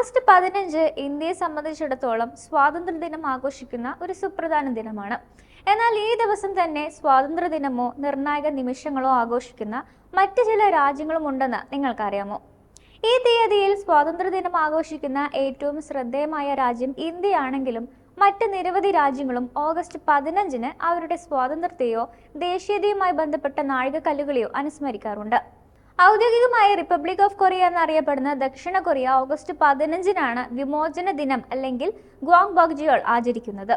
August പതിനഞ്ച് ഇന്ത്യയെ സംബന്ധിച്ചിടത്തോളം സ്വാതന്ത്ര്യദിനം ആഘോഷിക്കുന്ന ഒരു സുപ്രധാന ദിനമാണ്. എന്നാൽ ഈ ദിവസം തന്നെ സ്വാതന്ത്ര്യദിനമോ നിർണായക നിമിഷങ്ങളോ ആഘോഷിക്കുന്ന മറ്റു ചില രാജ്യങ്ങളും ഉണ്ടെന്ന് നിങ്ങൾക്കറിയാമോ? ഈ തീയതിയിൽ സ്വാതന്ത്ര്യദിനം ആഘോഷിക്കുന്ന ഏറ്റവും ശ്രദ്ധേയമായ രാജ്യം ഇന്ത്യയാണെങ്കിലും മറ്റ് നിരവധി രാജ്യങ്ങളും ഓഗസ്റ്റ് പതിനഞ്ചിന് അവരുടെ സ്വാതന്ത്ര്യത്തെയോ ദേശീയതയുമായി ബന്ധപ്പെട്ട നാഴികക്കല്ലുകളെയോ അനുസ്മരിക്കാറുണ്ട്. ഔദ്യോഗികമായ റിപ്പബ്ലിക് ഓഫ് കൊറിയ എന്നറിയപ്പെടുന്ന ദക്ഷിണ കൊറിയ ഓഗസ്റ്റ് പതിനഞ്ചിനാണ് വിമോചന ദിനം അല്ലെങ്കിൽ ഗ്വാങ് ബോഗ്ജിയോൾ ആചരിക്കുന്നത്.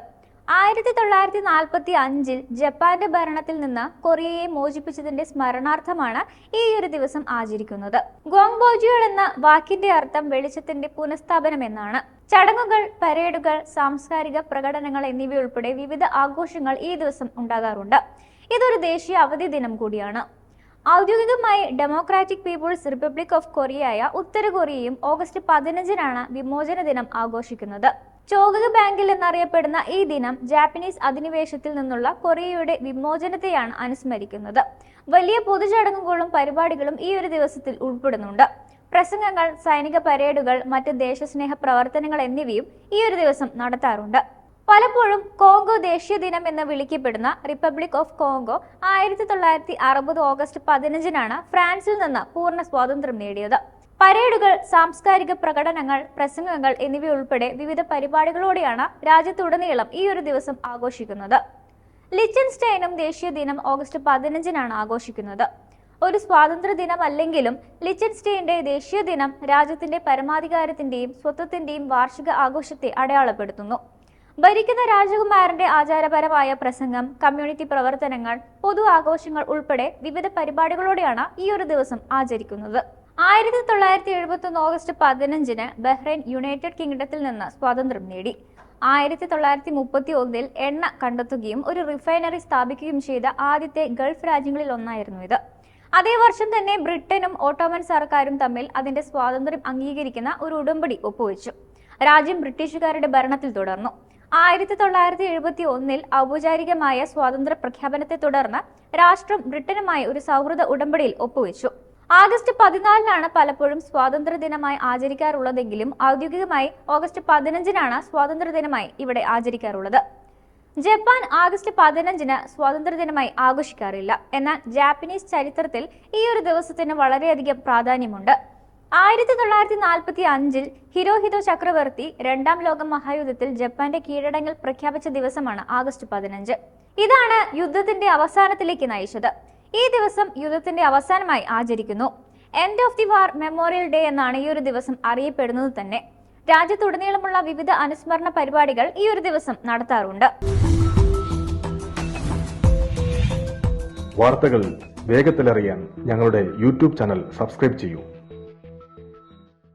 ആയിരത്തി തൊള്ളായിരത്തി നാൽപ്പത്തി അഞ്ചിൽ ജപ്പാന്റെ ഭരണത്തിൽ നിന്ന് കൊറിയയെ മോചിപ്പിച്ചതിന്റെ സ്മരണാർത്ഥമാണ് ഈ ഒരു ദിവസം ആചരിക്കുന്നത്. ഗോങ് ബോജിയോൾ എന്ന വാക്കിന്റെ അർത്ഥം വെളിച്ചത്തിന്റെ പുനഃസ്ഥാപനം എന്നാണ്. ചടങ്ങുകൾ പരേഡുകൾ സാംസ്കാരിക പ്രകടനങ്ങൾ എന്നിവയുൾപ്പെടെ വിവിധ ആഘോഷങ്ങൾ ഈ ദിവസം ഉണ്ടാകാറുണ്ട്. ഇതൊരു ദേശീയ അവധി ദിനം കൂടിയാണ്. ഔദ്യോഗികമായി ഡെമോക്രാറ്റിക് പീപ്പിൾസ് റിപ്പബ്ലിക് ഓഫ് കൊറിയയായ ഉത്തര കൊറിയയും ഓഗസ്റ്റ് പതിനഞ്ചിനാണ് വിമോചന ദിനം ആഘോഷിക്കുന്നത്. ചോഗക ബാങ്കിൽ എന്നറിയപ്പെടുന്ന ഈ ദിനം ജാപ്പനീസ് അധിനിവേശത്തിൽ നിന്നുള്ള കൊറിയയുടെ വിമോചനത്തെയാണ് അനുസ്മരിക്കുന്നത്. വലിയ പൊതുചടങ്ങുകളും പരിപാടികളും ഈ ഒരു ദിവസത്തിൽ ഉൾപ്പെടുന്നുണ്ട്. പ്രസംഗങ്ങൾ സൈനിക പരേഡുകൾ മറ്റ് ദേശസ്നേഹ പ്രവർത്തനങ്ങൾ എന്നിവയും ഈ ഒരു ദിവസം നടത്താറുണ്ട്. പലപ്പോഴും കോങ്കോ ദേശീയ ദിനം എന്ന് വിളിക്കപ്പെടുന്ന റിപ്പബ്ലിക് ഓഫ് കോങ്കോ ആയിരത്തി തൊള്ളായിരത്തി അറുപത് ഓഗസ്റ്റ് പതിനഞ്ചിനാണ് ഫ്രാൻസിൽ നിന്ന് പൂർണ സ്വാതന്ത്ര്യം നേടിയത്. പരേഡുകൾ സാംസ്കാരിക പ്രകടനങ്ങൾ പ്രസംഗങ്ങൾ എന്നിവയുൾപ്പെടെ വിവിധ പരിപാടികളോടെയാണ് രാജ്യത്തുടനീളം ഈ ഒരു ദിവസം ആഘോഷിക്കുന്നത്. ലിച്ചൻസ്റ്റൈനും ദേശീയ ദിനം ഓഗസ്റ്റ് പതിനഞ്ചിനാണ് ആഘോഷിക്കുന്നത്. ഒരു സ്വാതന്ത്ര്യ ദിനമല്ലെങ്കിലും ലിച്ചൻസ്റ്റൈന്റെ ദേശീയ ദിനം രാജ്യത്തിന്റെ പരമാധികാരത്തിന്റെയും സ്വത്വത്തിന്റെയും വാർഷിക ആഘോഷത്തെ അടയാളപ്പെടുത്തുന്നു. ഭരിക്കുന്ന രാജകുമാരന്റെ ആചാരപരമായ പ്രസംഗം കമ്മ്യൂണിറ്റി പ്രവർത്തനങ്ങൾ പൊതു ആഘോഷങ്ങൾ ഉൾപ്പെടെ വിവിധ പരിപാടികളോടെയാണ് ഈ ഒരു ദിവസം ആചരിക്കുന്നത്. ആയിരത്തി തൊള്ളായിരത്തി എഴുപത്തി ഒന്ന് ഓഗസ്റ്റ് പതിനഞ്ചിന് ബഹ്റൈൻ യുണൈറ്റഡ് കിങ്ഡത്തിൽ നിന്ന് സ്വാതന്ത്ര്യം നേടി. ആയിരത്തി തൊള്ളായിരത്തി മുപ്പത്തി ഒന്നിൽ എണ്ണ കണ്ടെത്തുകയും ഒരു റിഫൈനറി സ്ഥാപിക്കുകയും ചെയ്ത ആദ്യത്തെ ഗൾഫ് രാജ്യങ്ങളിൽ ഒന്നായിരുന്നു ഇത്. അതേ വർഷം തന്നെ ബ്രിട്ടനും ഓട്ടോമൻ സർക്കാരും തമ്മിൽ അതിന്റെ സ്വാതന്ത്ര്യം അംഗീകരിക്കുന്ന ഒരു ഉടമ്പടി ഒപ്പുവെച്ചു. രാജ്യം ബ്രിട്ടീഷുകാരുടെ ഭരണത്തിൽ തുടർന്നു. ആയിരത്തി തൊള്ളായിരത്തി എഴുപത്തി ഒന്നിൽ ഔപചാരികമായ സ്വാതന്ത്ര്യ പ്രഖ്യാപനത്തെ തുടർന്ന് രാഷ്ട്രം ബ്രിട്ടനുമായി ഒരു സൗഹൃദ ഉടമ്പടിയിൽ ഒപ്പുവെച്ചു. ആഗസ്റ്റ് പതിനാലിനാണ് പലപ്പോഴും സ്വാതന്ത്ര്യ ദിനമായി ആചരിക്കാറുള്ളതെങ്കിലും ഔദ്യോഗികമായി ഓഗസ്റ്റ് പതിനഞ്ചിനാണ് സ്വാതന്ത്ര്യ ദിനമായി ഇവിടെ ആചരിക്കാറുള്ളത്. ജപ്പാൻ ആഗസ്റ്റ് പതിനഞ്ചിന് സ്വാതന്ത്ര്യ ദിനമായി ആഘോഷിക്കാറില്ല. എന്നാൽ ജാപ്പനീസ് ചരിത്രത്തിൽ ഈ ഒരു ദിവസത്തിന് വളരെയധികം പ്രാധാന്യമുണ്ട്. ആയിരത്തി തൊള്ളായിരത്തി നാൽപ്പത്തി അഞ്ചിൽ ഹിരോഹിതോ ചക്രവർത്തി രണ്ടാം ലോക മഹായുദ്ധത്തിൽ ജപ്പാന്റെ കീഴടങ്ങൽ പ്രഖ്യാപിച്ച ദിവസമാണ് ആഗസ്റ്റ് പതിനഞ്ച്. ഇതാണ് യുദ്ധത്തിന്റെ അവസാനത്തിലേക്ക് നയിച്ചത്. ഈ ദിവസം യുദ്ധത്തിന്റെ അവസാനമായി ആചരിക്കുന്നു. End of the war memorial day എന്നാണ് ഈ ഒരു ദിവസം അറിയപ്പെടുന്നത് തന്നെ. രാജ്യത്തുടനീളമുള്ള വിവിധ അനുസ്മരണ പരിപാടികൾ ഈ ഒരു ദിവസം നടത്താറുണ്ട്. വാർത്തകൾ വേഗത്തിലറിയാൻ ഞങ്ങളുടെ യൂട്യൂബ് ചാനൽ സബ്സ്ക്രൈബ് ചെയ്യൂ.